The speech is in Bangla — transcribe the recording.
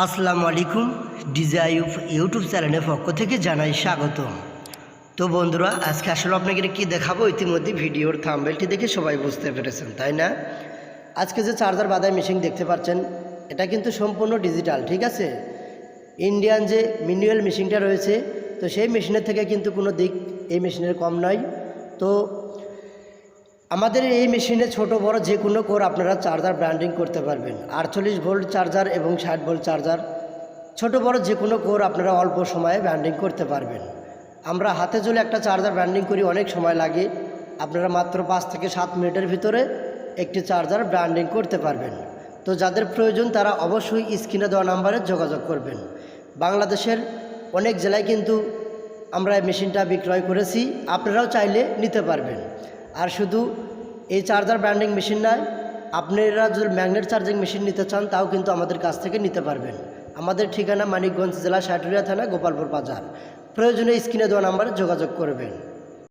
আসসালামু আলাইকুম ডিজাইউফ ইউটিউব চ্যানেলের পক্ষ থেকে জানাই স্বাগতম। তো বন্ধুরা, আজকে আসলে আপনাকে কি দেখাবো? ইতিমধ্যে ভিডিওর থাম্বেলটি দেখে সবাই বুঝতে পেরেছেন, তাই না? আজকে যে চার্জার বাদাই মেশিন দেখতে পাচ্ছেন, এটা কিন্তু সম্পূর্ণ ডিজিটাল, ঠিক আছে? ইন্ডিয়ান যে মিনুয়াল মেশিনটা রয়েছে, তো সেই মেশিনের থেকে কিন্তু কোনো দিক এই মেশিনের কম নয়। তো আমাদের এই মেশিনে ছোট, বড় যে কোনো কোর আপনারা চার্জার ব্র্যান্ডিং করতে পারবেন। আটচল্লিশ ভোল্ট চার্জার এবং ষাট ভোল্ট চার্জার ছোট, বড় যে কোনো কোর আপনারা অল্প সময়ে ব্র্যান্ডিং করতে পারবেন। আমরা হাতে চলে একটা চার্জার ব্র্যান্ডিং করি, অনেক সময় লাগে। আপনারা মাত্র পাঁচ থেকে সাত মিনিটের ভিতরে একটি চার্জার ব্র্যান্ডিং করতে পারবেন। তো যাদের প্রয়োজন, তারা অবশ্যই স্ক্রিনে দেওয়া নাম্বারে যোগাযোগ করবেন। বাংলাদেশের অনেক জেলায় কিন্তু আমরা মেশিনটা বিক্রয় করেছি। আপনারাও চাইলে নিতে পারবেন। আর শুধু এই চার্জার ব্র্যান্ডিং মেশিন নয় আপনারা যদি ম্যাগনেট চার্জিং মেশিন নিতে চান, তাও কিন্তু আমাদের কাছ থেকে নিতে পারবেন। আমাদের ঠিকানা মানিকগঞ্জ জেলা সাটুরিয়া থানা, গোপালপুর বাজার। প্রয়োজনে স্ক্রিনে দেওয়া নাম্বারে যোগাযোগ করবেন।